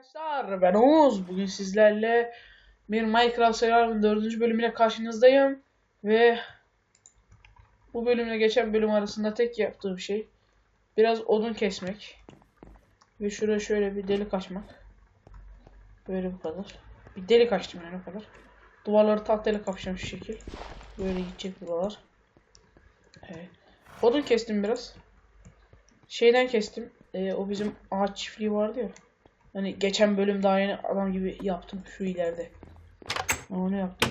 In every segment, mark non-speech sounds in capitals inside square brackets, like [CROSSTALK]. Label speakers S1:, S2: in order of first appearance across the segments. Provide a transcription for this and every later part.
S1: Arkadaşlar ben Oğuz. Bugün sizlerle bir Minecraft Survival'ın 4. bölümüyle karşınızdayım. Ve bu bölümle geçen bölüm arasında tek yaptığım şey biraz odun kesmek. Ve şuraya şöyle bir delik açmak. Böyle bu kadar. Bir delik açtım yani o kadar. Duvarları tahtayla kapışacağım şu şekil. Böyle gidecek buralar. Evet. Odun kestim biraz. Şeyden kestim. Ee, o bizim ağaç çiftliği vardı ya. Hani geçen bölüm daha yeni adam gibi yaptım şu ileride. Onu yaptım.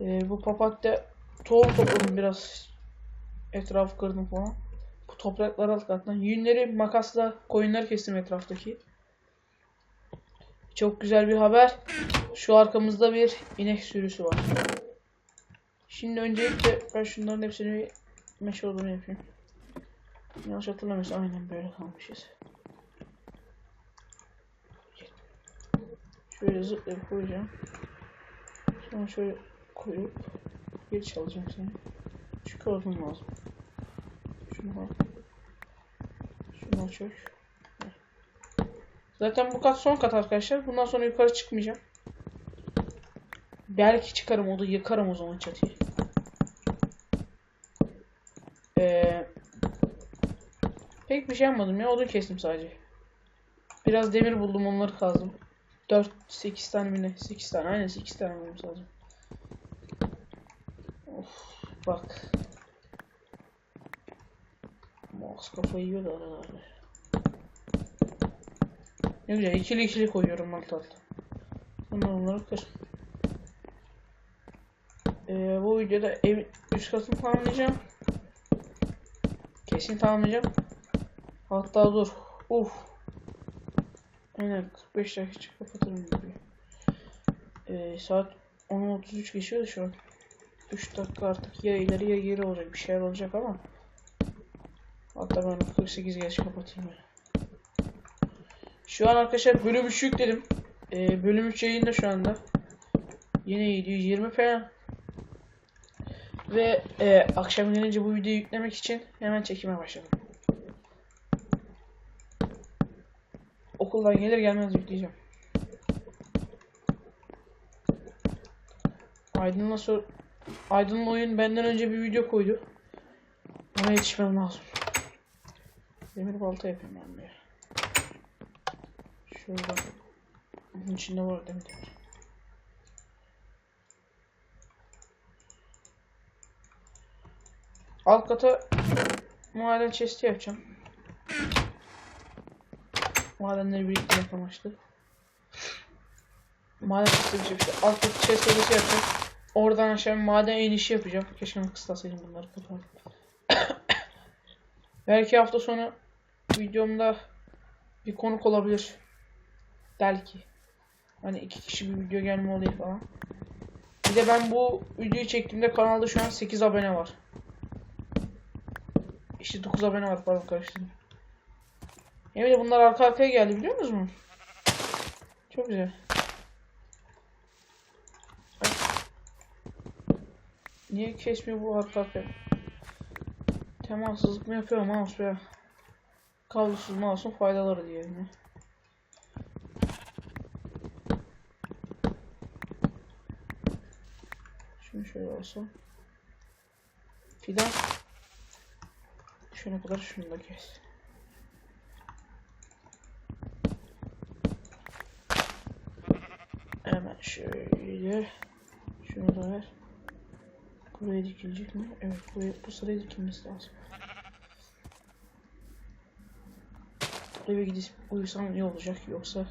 S1: Ee, bu papatya tohum topladım biraz. Etrafı kırdım falan. Bu topraklar alt kattan. Yünleri makasla koyunlar kestim etraftaki. Çok güzel bir haber. Şu arkamızda bir inek sürüsü var. Şimdi öncelikle ben şunların hepsini meşe odunu yapayım. Yanlış hatırlamıyorsam aynen böyle kalmışız. Şöyle zıplayıp koyacağım. Sonra şöyle koyup geri çalacağım seni. Çıkartmam lazım. Şunu al. Şunu çök. Zaten bu kat son kat arkadaşlar. Bundan sonra yukarı çıkmayacağım. Belki çıkarım o da yıkarım o zaman çatıyı. Ee, pek bir şey yapmadım ya odun kestim sadece. Biraz demir buldum onları kazdım. 4 8 tane mi ne? 8 tane. Aynen 8 tane bulmamız lazım. Of bak. Mouse kafayı yiyor da aralarda. Ne güzel ikili ikili koyuyorum alt alta. Sonra onları kır. Ee, bu videoda ev üst katını tamamlayacağım. Kesin tamamlayacağım. Hatta dur. Uf. Aynen 45 dakika kapatırım videoyu. Ee, saat 10.33 geçiyor şu an. 3 dakika artık ya ileri ya geri olacak bir şeyler olacak ama. Hatta ben 48 geç kapatayım yani. Şu an arkadaşlar bölüm 3 yükledim. Ee, bölüm 3 yayında şu anda. Yine 720 falan. Ve e, akşam gelince bu videoyu yüklemek için hemen çekime başladım. Okuldan gelir gelmez yükleyeceğim. Aydın'la sor Aydın'la oyun benden önce bir video koydu. Ona yetişmem lazım. Demir balta yapayım ben bir. Şurada. Bunun içinde var demir. Alt kata maden chest'i yapacağım. Madenleri biriktirmek amaçlı. Maden chest'i bir şey. Alt kata chest serisi yapacağım. Oradan aşağı maden inişi yapacağım. Keşke kıstasaydım bunları. [COUGHS] Belki hafta sonu videomda bir konuk olabilir. Belki. Hani iki kişi bir video gelme olayı falan. Bir de ben bu videoyu çektiğimde kanalda şu an 8 abone var. İşte 9 abone var pardon karıştırdım. De bunlar arka arkaya geldi biliyor musunuz? Çok güzel. Niye kesmiyor bu arka arkaya? Temassızlık mı yapıyor mouse be? Kablosuz mouse'un faydaları diyelim ya. Şunu şöyle olsun. Fidan. Şuna kadar şunu da kes. Hemen şöyle. Şunu da ver. Buraya dikilecek mi? Evet buraya, bu sıraya dikilmesi lazım. Eve gidip uyusam iyi olacak yoksa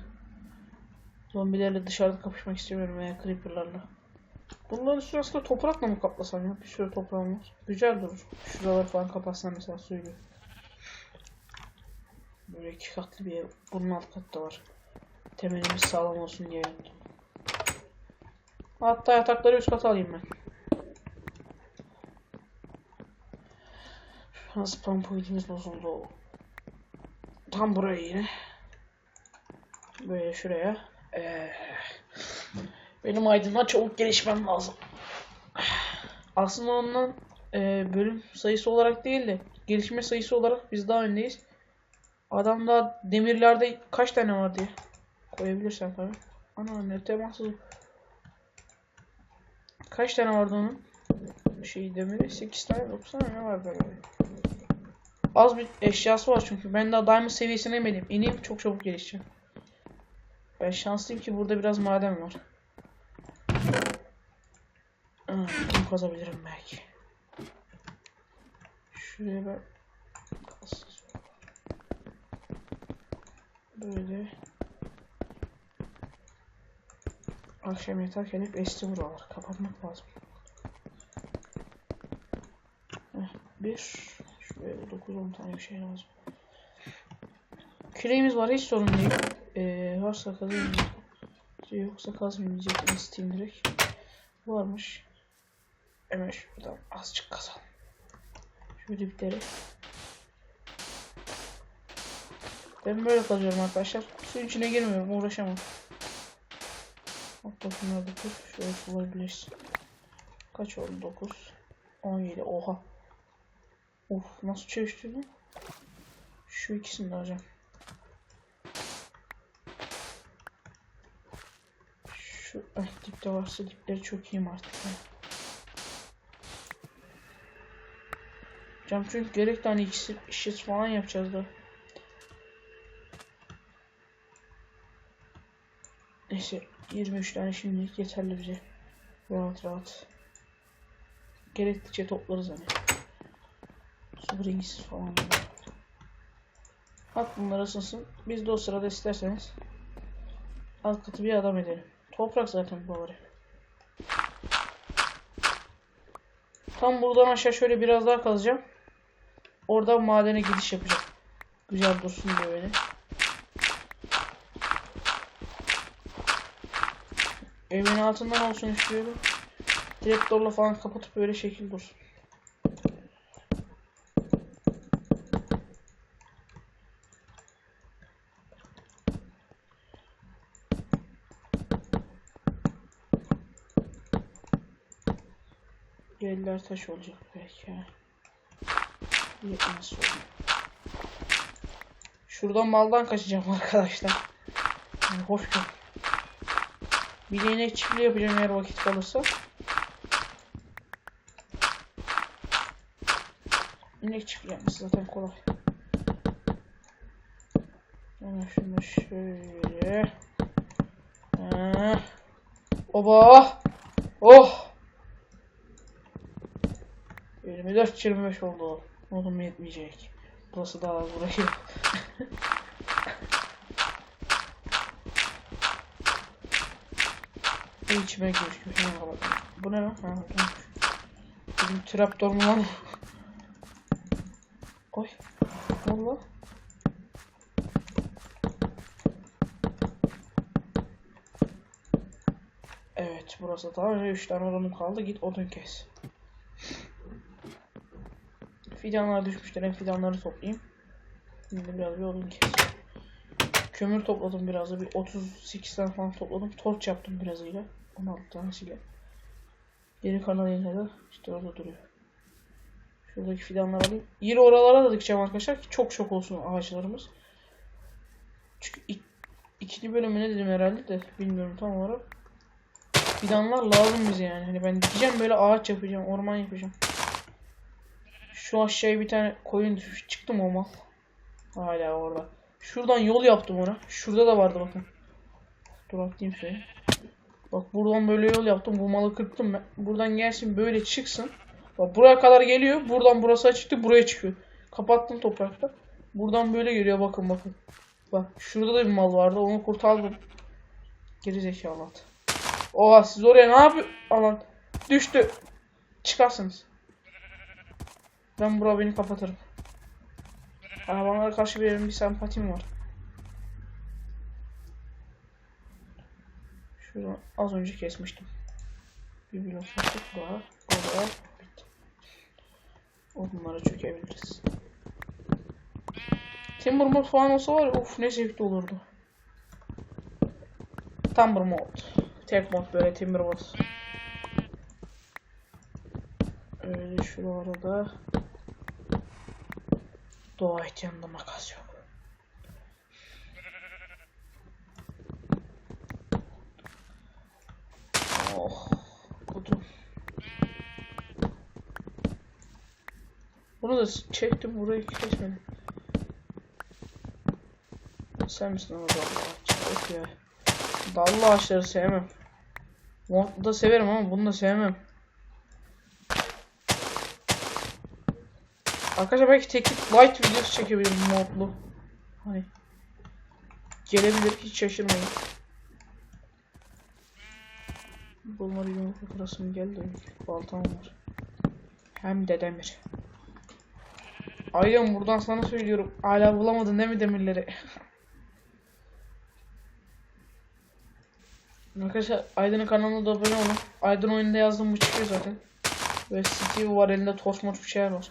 S1: zombilerle dışarıda kapışmak istemiyorum veya creeperlarla. Bunların sırasında toprakla mı kaplasam ya? Bir sürü toprağım var. Güzel durur. Şuraları falan kapatsam mesela suyla. Böyle iki katlı bir ev. Bunun alt katta var. Temelimiz sağlam olsun diye. Hatta yatakları üst kata alayım ben. An spam pointimiz bozuldu. Tam buraya yine. Böyle şuraya. Ee, benim aydınlığa çabuk gelişmem lazım. Aslında ondan e, bölüm sayısı olarak değil de gelişme sayısı olarak biz daha öndeyiz. Adamda demirlerde kaç tane var diye. Koyabilirsen tabii. Ana ne temassız. Kaç tane vardı onun? Şey demiri 8 tane 9 tane ne var böyle? Az bir eşyası var çünkü. Ben daha diamond seviyesine inmedim. İneyim çok çabuk gelişeceğim. Ben şanslıyım ki burada biraz maden var. Kim kazabilirim belki. Şuraya ben böyle akşam yatarken hep esti buralar. Kapatmak lazım. Heh, bir şuraya 9-10 tane bir şey lazım. Küreğimiz var hiç sorun değil. Ee, varsa kazanmayacak. Yoksa kazmayacak isteyeyim direkt. Varmış. Hemen şuradan azıcık kazalım. Şöyle dipleri. Ben böyle kazıyorum arkadaşlar. Suyun içine girmiyorum uğraşamam. Hatta da tut. Şöyle sular. Kaç oldu? 9. 17. Oha. Uf nasıl çevirdim? Şu ikisini de alacağım. Şu eh, dipte varsa dipleri çok iyiyim artık. Cam çünkü gerek tane ikisi işit falan yapacağız da. Neyse 23 tane şimdilik yeterli bize. Rahat rahat. Gerektikçe toplarız hani. Su birincisi falan. At bunlar ısınsın. Biz de o sırada isterseniz alt katı bir adam edelim. Toprak zaten bu bari. Tam buradan aşağı şöyle biraz daha kazacağım. Oradan madene gidiş yapacağım. Güzel dursun diye böyle. Evin altından olsun istiyorum. Trapdoor'la falan kapatıp böyle şekil dursun. Yerler taş olacak belki. Yetmez sorun. Şuradan maldan kaçacağım arkadaşlar. Yani hoş gör. Bir inek çiftliği yapacağım eğer vakit kalırsa. İnek çiftliği yapması zaten kolay. Hemen şunu şöyle. Ha. Oba! Oh! 24-25 oldu. Oğlum yetmeyecek. Burası daha burayı. Bu içime yapalım. Bu ne lan? Ha. Bizim traptor mu? Oy. Lan? Evet burası tamam. 3 tane odunum kaldı. Git odun kes. Fidanlar düşmüşler. Hem fidanları toplayayım. Şimdi biraz bir odun kes. Kömür topladım biraz da. Bir 38 tane falan topladım. Torç yaptım birazıyla. 16 tanesiyle. Geri kalanıyla da işte orada duruyor. Şuradaki fidanları alayım. Yine oralara da dikeceğim arkadaşlar ki çok çok olsun ağaçlarımız. Çünkü ik ikinci bölümü ne dedim herhalde de bilmiyorum tam olarak. Fidanlar lazım bize yani. Hani ben dikeceğim böyle ağaç yapacağım, orman yapacağım. Şu aşağıya bir tane koyun düşmüş. Çıktı mı o mal? Hala orada. Şuradan yol yaptım ona. Şurada da vardı bakın. Dur atlayayım şöyle. Bak buradan böyle yol yaptım. Bu malı kırptım ben. Buradan gelsin böyle çıksın. Bak buraya kadar geliyor. Buradan burası açıktı. Buraya çıkıyor. Kapattım toprakta. Buradan böyle geliyor bakın bakın. Bak şurada da bir mal vardı. Onu kurtardım. Geri zekalı at. Oha siz oraya ne yapıyor? Alan. Düştü. Çıkarsınız. Ben bura beni kapatırım. Hayvanlara karşı benim bir sempatim var. Şuradan az önce kesmiştim. Bir blok yaptık daha. O da bitti. Onlara çökebiliriz. Timber mod falan olsa var of ne zevkli olurdu. Timber mod. Tek mod böyle timber mod. Öyle şuralarda Doğaç yanında makas yok. Oh. Odun. Bunu da çektim burayı kesmedim. Sen misin orada? Yok ya. Dallı ağaçları sevmem. Montlu da severim ama bunu da sevmem. Arkadaşlar belki teknik light videosu çekebilirim modlu. Hani gelebilir hiç şaşırmayın. Bunları yumruk kurasım geldi. Baltam var. Hem de demir. Aynen buradan sana söylüyorum. Hala bulamadın değil mi demirleri? [LAUGHS] Arkadaşlar Aydın'ın kanalına da abone olun. Aydın oyunda yazdığım bu çıkıyor zaten. Ve Steve var elinde tost bir şeyler var.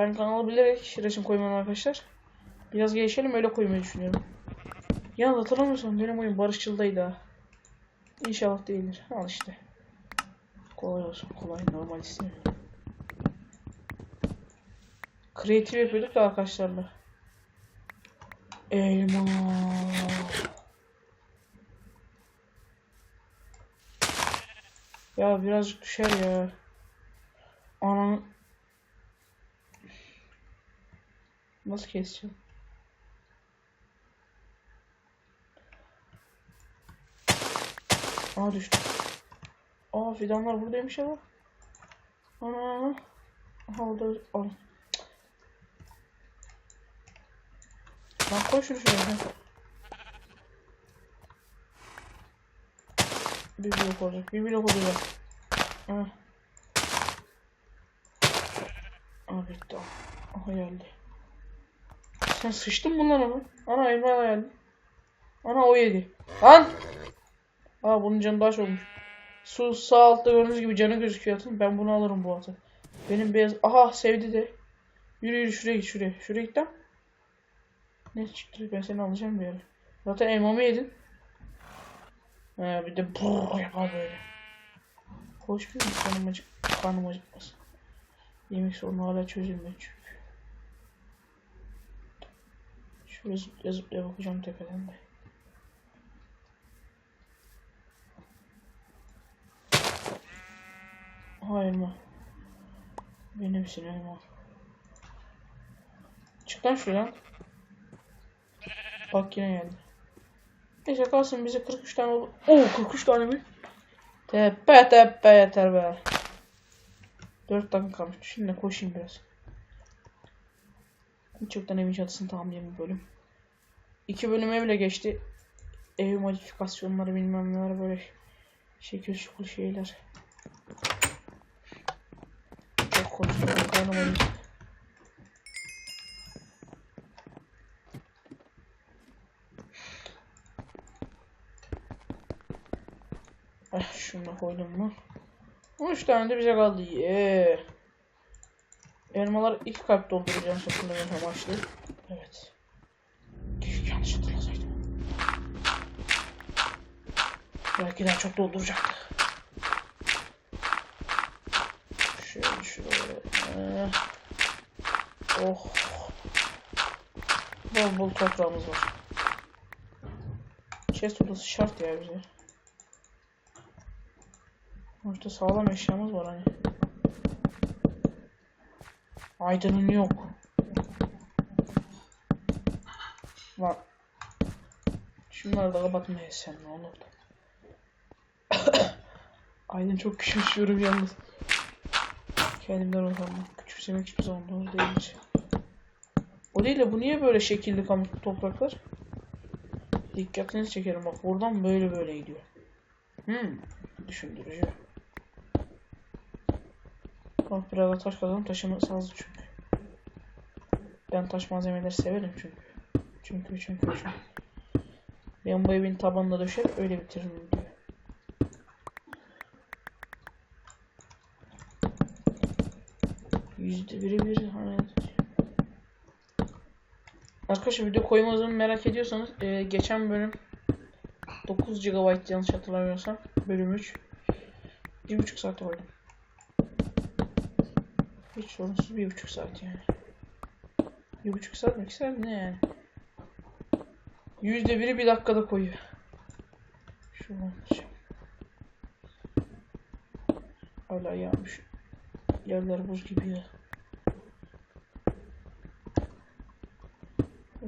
S1: Ben kanalı bilerek resim koymam arkadaşlar. Biraz gelişelim öyle koymayı düşünüyorum. Yalnız hatırlamıyorsam benim oyun barışçıldaydı ha. İnşallah değildir. Al işte. Kolay olsun. Kolay normal istemiyorum. Kreatif yapıyorduk da arkadaşlarla. Elma. Ya birazcık düşer ya. Ananı Nasıl keseceğim? Aa düştü. Aa fidanlar buradaymış ama. Ana. Aha. Al. Lan koy şunu şuraya. Bir blok olacak. Bir blok olacak. Ha. Aa bitti. Aha geldi. Sen sıçtın bundan mı? Ana elma geldi. Ana o yedi. Lan! Aa bunun canı daha çok olmuş. Su sağ altta gördüğünüz gibi canı gözüküyor atın. Ben bunu alırım bu atı. Benim beyaz... Aha sevdi de. Yürü yürü şuraya git şuraya. Şuraya git lan. Ne çıktı? Ben seni alacağım bir yere. Zaten elmamı yedin. Ha bir de brrr yapar böyle. Hoş bir karnım acık. Karnım acıkmasın. Yemek sorunu hala çözülmüyor çünkü. Şöyle zıplaya zıplaya bakacağım tepeden de. Aha elma. Benimsin elma. Çık lan şuradan. Bak yine geldi. Neyse kalsın bize 43 tane oldu. Oo 43 tane mi? Tepe tepe yeter be. 4 dakika kalmış. Şimdi koşayım biraz. Çoktan evin çatısını tamamlayan bir bölüm. İki bölüme bile geçti. Ev modifikasyonları bilmem neler böyle şekil şukul şeyler. Çok konuşuyorum. Karnım. Ah şunu koydum mu? 13 tane de bize kaldı. Yeah. Elmalar iki kalp dolduracağım sakınlamak amaçlı. Evet. Keşke yanlış hatırlasaydım. Belki daha çok dolduracaktı. Şöyle şuraya. Ee, Oh. Bol bol toprağımız var. Chest odası şart ya bize. Sonuçta sağlam eşyamız var hani. Aydın'ın yok. Lan. Şunları da kapatmayız sen ne olur. [COUGHS] Aydın çok küçümsüyorum yalnız. Kendimden utandım. Küçümsemek hiçbir zaman doğru değildir. O değil de bu niye böyle şekilli kamu topraklar? Dikkatinizi çekerim bak buradan böyle böyle gidiyor. Hmm, düşündürücü. Bak biraz da taş kazalım taşımı sazlı çünkü. Ben taş malzemeleri severim çünkü. Çünkü çünkü çünkü. Ben bu evin tabanına döşer öyle bitiririm diyor. Yüzde biri bir hani Arkadaşlar video koyma hızını merak ediyorsanız e, geçen bölüm 9 GB yanlış hatırlamıyorsam bölüm 3 1.5 saat koydum. Hiç sorunsuz bir buçuk saat yani. Bir buçuk saat mi? İki ne yani? Yüzde biri bir dakikada koyuyor. Şuradan şey. Hala yağmış. Yerler buz gibi ya.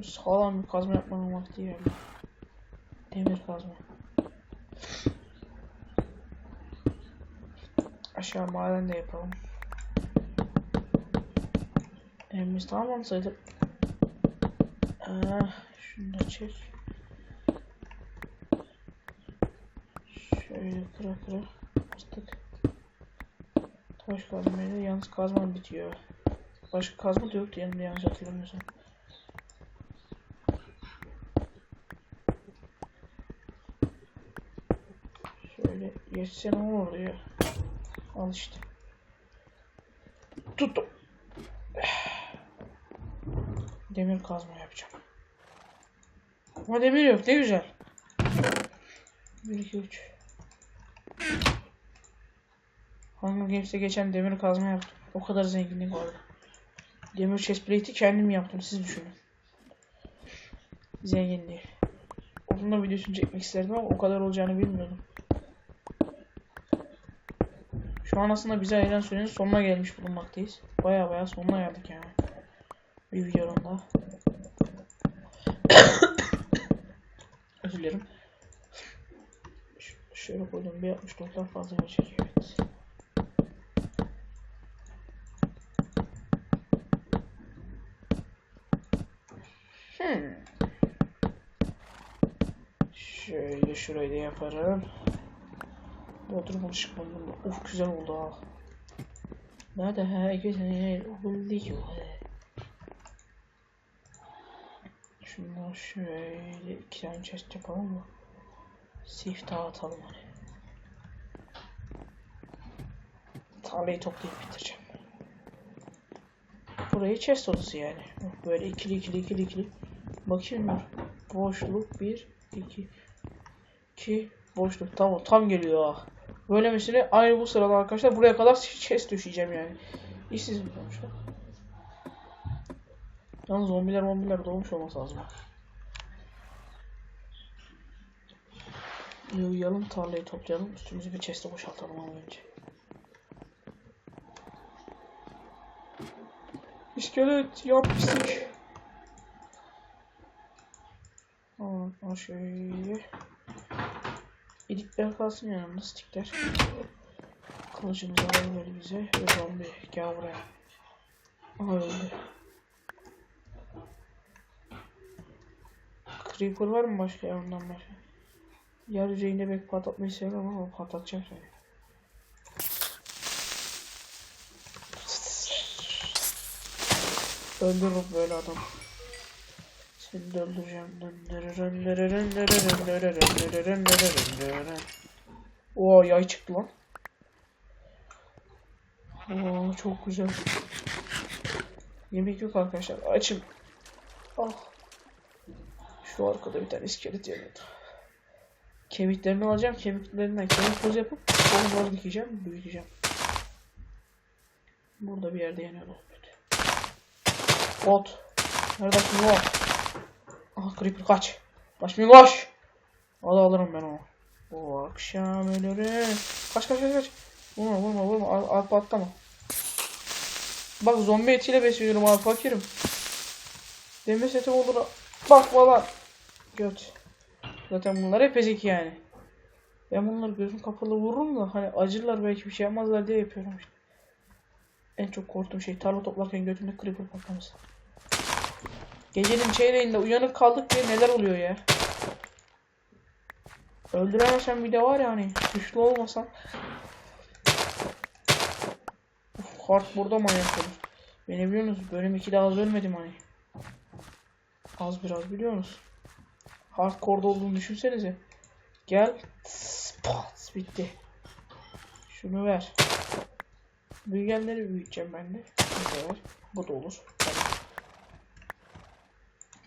S1: Sağlam bir kazma yapmanın vakti geldi. Demir kazma. Aşağı maden de yapalım. Evimiz tamam sayılır. Ah, şunu da çek. Şöyle kıra kıra bastık. Taş kazmayla yalnız kazmam bitiyor. Başka kazma da yoktu yanımda yanlış hatırlamıyorsam. Şöyle geçse ne olurdu ya. Al işte. Tuttum. Demir kazma yapacağım. Ama demir yok ne güzel. 1 2 3 Hunger Games'te geçen demir kazma yaptım. O kadar zenginlik vardı. Demir chestplate'i kendim yaptım. Siz düşünün. Zenginliği. Onunla videosunu çekmek isterdim ama o kadar olacağını bilmiyordum. Şu an aslında bize ayrılan sürenin sonuna gelmiş bulunmaktayız. Baya baya sonuna geldik yani. Bir videonun daha. Özür dilerim. Ş- Şöyle koydum bir 64'ten fazla geçecek evet. Hmm. Şöyle şurayı da yaparım. Bodrum ışık buldum. Uf güzel oldu ha. Nerede güzel oluyor. Şundan şöyle iki tane chest yapalım mı? Siftah atalım hani. Tarlayı toplayıp bitireceğim. Burayı chest odası yani. Böyle ikili ikili ikili ikili. Bakayım dur. Boşluk bir, iki, iki boşluk. Tamam tam geliyor ha. Böyle mesela aynı bu sırada arkadaşlar buraya kadar chest düşeceğim yani. İşsiz mi olmuşlar? Yalnız zombiler zombiler doğmuş olması lazım. İyi uyuyalım tarlayı toplayalım üstümüzü bir chest'e boşaltalım ama önce. İskelet yapmıştık. Aa, aa şöyle. İlikler kalsın yanımda stickler. Kılıcımızı alalım bize. Ve zombi gel buraya. Aha öldü. Creeper var mı başka yanından başka? Yer yüzeyinde belki patlatmayı sevmem ama patlatacağım seni. Öldürürüm böyle adam. Seni de öldüreceğim. Oo yay çıktı lan. Oo çok güzel. Yemek yok arkadaşlar. Açım. Ah. Şu arkada bir tane iskelet yanıyordu. Kemiklerini alacağım. Kemiklerinden kemik tozu yapıp onları dikeceğim. Büyüteceğim. Burada bir yerde yanıyor lan. Bot. Neredesin bot? Aha creeper kaç. Kaç bir koş. Hadi alırım ben onu. Bu akşam ölürüm. Kaç kaç kaç kaç. Vurma vurma vurma. Al, al patlama. Bak zombi etiyle besliyorum abi fakirim. Demir setim olur. Bak falan. Göt. Zaten bunlar hep ezik yani. Ben bunları gözüm kapalı vururum da hani acırlar belki bir şey yapmazlar diye yapıyorum işte. En çok korktuğum şey tarla toplarken götümde creeper patlaması. Gecenin çeyreğinde uyanık kaldık diye neler oluyor ya. Öldüremesem bir de var ya hani güçlü olmasam. Uf, kart burada manyak olur. Beni biliyorsunuz bölüm 2'de az ölmedim hani. Az biraz biliyor musun? Hardcore'da olduğunu düşünsenize. Gel. Tıs, pat, bitti. Şunu ver. Büyüyenleri büyüteceğim ben de. Bu da. Bu da olur.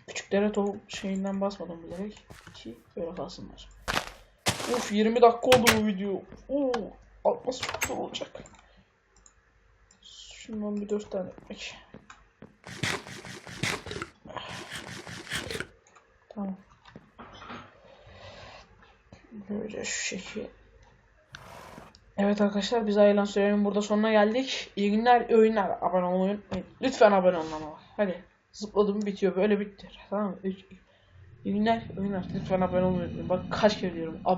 S1: Küçüklere tohum şeyinden basmadım bilerek. Ki böyle kalsınlar. Uf 20 dakika oldu bu video. Oo, atması çok zor olacak. Şundan bir 4 tane ekmek. Tamam. Böyle şu şekil. Evet arkadaşlar biz ayrılan sürenin burada sonuna geldik. İyi günler, iyi oyunlar. Abone olmayı. Lütfen abone olun ama. Hadi. Zıpladım bitiyor. Böyle bitti. Tamam mı? İyi günler, iyi oyunlar. Lütfen abone olmayı. Bak kaç kere diyorum. Abone